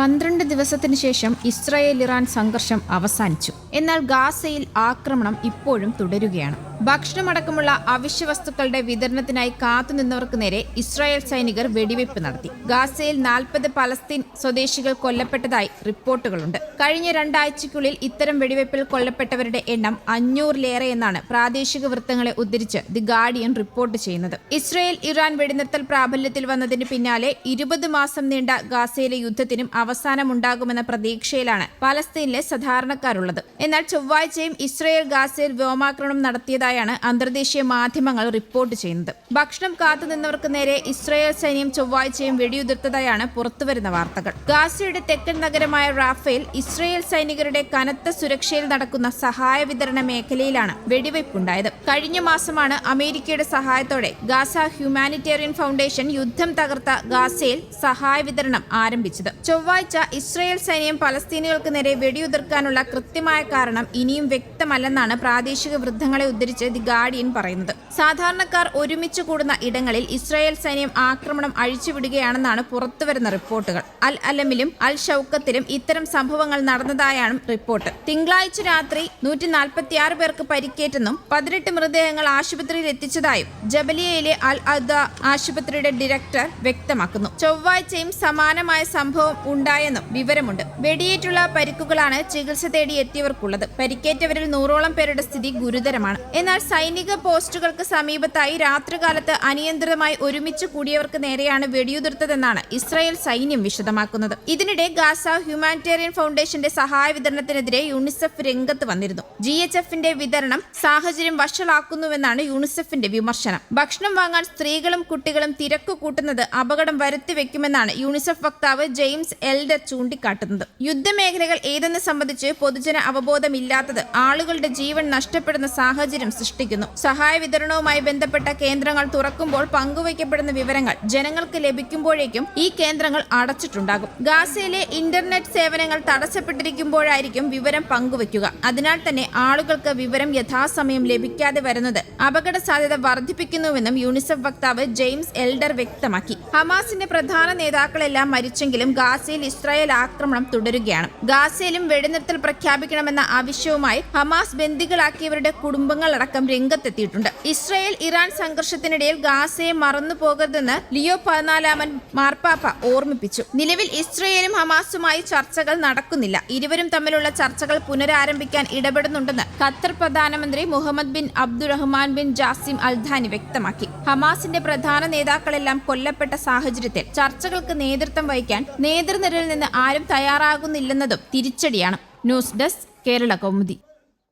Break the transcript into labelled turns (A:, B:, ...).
A: പന്ത്രണ്ട് ദിവസത്തിനു ശേഷം ഇസ്രായേൽ ഇറാൻ സംഘർഷം അവസാനിച്ചു. എന്നാൽ ഗാസയിൽ ആക്രമണം ഇപ്പോഴും തുടരുകയാണ്. ഭക്ഷണമടക്കമുള്ള അവശ്യ വസ്തുക്കളുടെ വിതരണത്തിനായി കാത്തുനിന്നവർക്ക് നേരെ ഇസ്രായേൽ സൈനികർ വെടിവയ്പ് നടത്തി. ഗാസയിൽ നാൽപ്പത് പലസ്തീൻ സ്വദേശികൾ കൊല്ലപ്പെട്ടതായി റിപ്പോർട്ടുകളുണ്ട്. കഴിഞ്ഞ രണ്ടാഴ്ചയ്ക്കുള്ളിൽ ഇത്തരം വെടിവയ്പിൽ കൊല്ലപ്പെട്ടവരുടെ എണ്ണം അഞ്ഞൂറിലേറെ എന്നാണ് പ്രാദേശിക വൃത്തങ്ങളെ ഉദ്ധരിച്ച് ദി ഗാർഡിയൻ റിപ്പോർട്ട് ചെയ്യുന്നത്. ഇസ്രായേൽ ഇറാൻ വെടിനിർത്തൽ പ്രാബല്യത്തിൽ വന്നതിന് പിന്നാലെ ഇരുപത് മാസം നീണ്ട ഗാസയിലെ യുദ്ധത്തിനും അവസാനമുണ്ടാകുമെന്ന പ്രതീക്ഷയിലാണ് പലസ്തീനിലെ സാധാരണക്കാരുള്ളത്. എന്നാൽ ചൊവ്വാഴ്ചയും ഇസ്രയേൽ ഗാസയിൽ വ്യോമാക്രമണം നടത്തിയതായാണ് അന്തർദേശീയ മാധ്യമങ്ങൾ റിപ്പോർട്ട് ചെയ്യുന്നത്. ഭക്ഷണം കാത്തുനിന്നവർക്ക് നേരെ ഇസ്രയേൽ സൈന്യം ചൊവ്വാഴ്ചയും വെടിയുതിർത്തതായാണ് പുറത്തുവരുന്ന വാർത്തകൾ. ഗാസയുടെ തെക്കൻ നഗരമായ റാഫേൽ ഇസ്രയേൽ സൈനികരുടെ കനത്ത സുരക്ഷയിൽ നടക്കുന്ന സഹായ വിതരണ മേഖലയിലാണ് വെടിവയ്പുണ്ടായത്. കഴിഞ്ഞ മാസമാണ് അമേരിക്കയുടെ സഹായത്തോടെ ഗാസ ഹ്യൂമാനിറ്റേറിയൻ ഫൗണ്ടേഷൻ യുദ്ധം തകർത്ത ഗാസയിൽ സഹായ വിതരണം ആരംഭിച്ചത്. ചൊവ്വാഴ്ച ഇസ്രയേൽ സൈന്യം പലസ്തീനികൾക്ക് നേരെ വെടിയുതിർക്കാനുള്ള കൃത്യമായ കാരണം ഇനിയും വ്യക്തമല്ലെന്നാണ് പ്രാദേശിക വൃദ്ധങ്ങളെ ഉദ്ധരിച്ച് ദി ഗാർഡിയൻ പറയുന്നത്. സാധാരണക്കാർ ഒരുമിച്ച് കൂടുന്ന ഇടങ്ങളിൽ ഇസ്രായേൽ സൈന്യം ആക്രമണം അഴിച്ചുവിടുകയാണെന്നാണ് പുറത്തുവരുന്ന റിപ്പോർട്ടുകൾ. അൽ അലമിലും അൽ ഷൌക്കത്തിലും ഇത്തരം സംഭവങ്ങൾ നടന്നതായാണ് റിപ്പോർട്ട്. തിങ്കളാഴ്ച രാത്രി നൂറ്റി നാൽപ്പത്തിയാറ് പേർക്ക് പരിക്കേറ്റെന്നും പതിനെട്ട് മൃതദേഹങ്ങൾ ആശുപത്രിയിൽ എത്തിച്ചതായും ജബലിയയിലെ അൽ അദ ആശുപത്രിയുടെ ഡയറക്ടർ വ്യക്തമാക്കുന്നു. ചൊവ്വാഴ്ചയും സമാനമായ സംഭവം ഉണ്ടായെന്നും വിവരമുണ്ട്. വെടിയേറ്റുള്ള പരിക്കുകളാണ് ചികിത്സ തേടി എത്തിയവർക്കുള്ളത് പരിക്കേറ്റവരിൽ നൂറോളം പേരുടെ സ്ഥിതി ഗുരുതരമാണ്. എന്നാൽ സൈനിക പോസ്റ്റുകൾക്ക് സമീപത്തായി രാത്രികാലത്ത് അനിയന്ത്രിതമായി ഒരുമിച്ച് കൂടിയവർക്ക് നേരെയാണ് വെടിയുതിർത്തതെന്നാണ് ഇസ്രായേൽ സൈന്യം വിശദമാക്കുന്നത്. ഇതിനിടെ ഗാസ ഹ്യൂമാനിറ്റേറിയൻ ഫൗണ്ടേഷന്റെ സഹായ വിതരണത്തിനെതിരെ യൂണിസെഫ് രംഗത്ത് വന്നിരുന്നു. ജി എച്ച് എഫിന്റെ വിതരണം സാഹചര്യം വഷളാക്കുന്നുവെന്നാണ് യൂണിസെഫിന്റെ വിമർശനം. ഭക്ഷണം വാങ്ങാൻ സ്ത്രീകളും കുട്ടികളും തിരക്ക് കൂട്ടുന്നത് അപകടം വരുത്തിവെക്കുമെന്നാണ് യൂണിസെഫ് വക്താവ് ജെയിംസ് എൽഡർ ചൂണ്ടിക്കാട്ടുന്നത്. യുദ്ധമേഖലകൾ ഏതെന്ന് സംബന്ധിച്ച് പൊതുജന അവബോധമില്ലാത്തത് ആളുകളുടെ ജീവൻ നഷ്ടപ്പെടുന്ന സാഹചര്യം സൃഷ്ടിക്കുന്നു. സഹായ വിതരണവുമായി ബന്ധപ്പെട്ട കേന്ദ്രങ്ങൾ തുറക്കുമ്പോൾ പങ്കുവയ്ക്കപ്പെടുന്ന വിവരങ്ങൾ ജനങ്ങൾക്ക് ലഭിക്കുമ്പോഴേക്കും ഈ കേന്ദ്രങ്ങൾ അടച്ചിട്ടുണ്ടാകും. ഗാസയിലെ ഇന്റർനെറ്റ് സേവനങ്ങൾ തടസ്സപ്പെട്ടിരിക്കുമ്പോഴായിരിക്കും വിവരം പങ്കുവയ്ക്കുക. അതിനാൽ തന്നെ ആളുകൾക്ക് വിവരം യഥാസമയം ലഭിക്കാതെ വരുന്നത് അപകട സാധ്യത വർദ്ധിപ്പിക്കുന്നുവെന്നും യൂണിസെഫ് വക്താവ് ജെയിംസ് എൽഡർ വ്യക്തമാക്കി. ഹമാസിന്റെ പ്രധാന നേതാക്കളെല്ലാം മരിച്ചെങ്കിലും ഗാസയിൽ ഇസ്രായേൽ ആക്രമണം തുടരുകയാണ്. ഗാസയിലും വെടിനിർത്തൽ പ്രഖ്യാപിക്കണമെന്ന ആവശ്യവുമായി ഹമാസ് ബന്ദികളാക്കിയവരുടെ കുടുംബങ്ങളടക്കം രംഗത്തെത്തിയിട്ടുണ്ട്. ഇസ്രായേൽ ഇറാൻ സംഘർഷത്തിനിടയിൽ ഗാസയെ മറന്നു പോകരുതെന്ന് ലിയോ പതിനാലാമൻ മാർപ്പാപ്പ ഓർമ്മിപ്പിച്ചു. നിലവിൽ ഇസ്രയേലും ഹമാസുമായി ചർച്ചകൾ നടക്കുന്നില്ല. ഇരുവരും തമ്മിലുള്ള ചർച്ചകൾ പുനരാരംഭിക്കാൻ ഇടപെടുന്നുണ്ടെന്ന് ഖത്തർ പ്രധാനമന്ത്രി Mohammed bin Abdulrahman bin Jassim Al Thani വ്യക്തമാക്കി. ഹമാസിന്റെ പ്രധാന നേതാക്കളെല്ലാം കൊല്ലപ്പെട്ട സാഹചര്യത്തിൽ ചർച്ചകൾക്ക് നേതൃത്വം വഹിക്കാൻ നേതൃനിരയിൽ നിന്ന് ആരും തയ്യാറാകുന്നില്ലെന്നതും തിരിച്ചടിയാണ്. News desk Kerala Kaumudi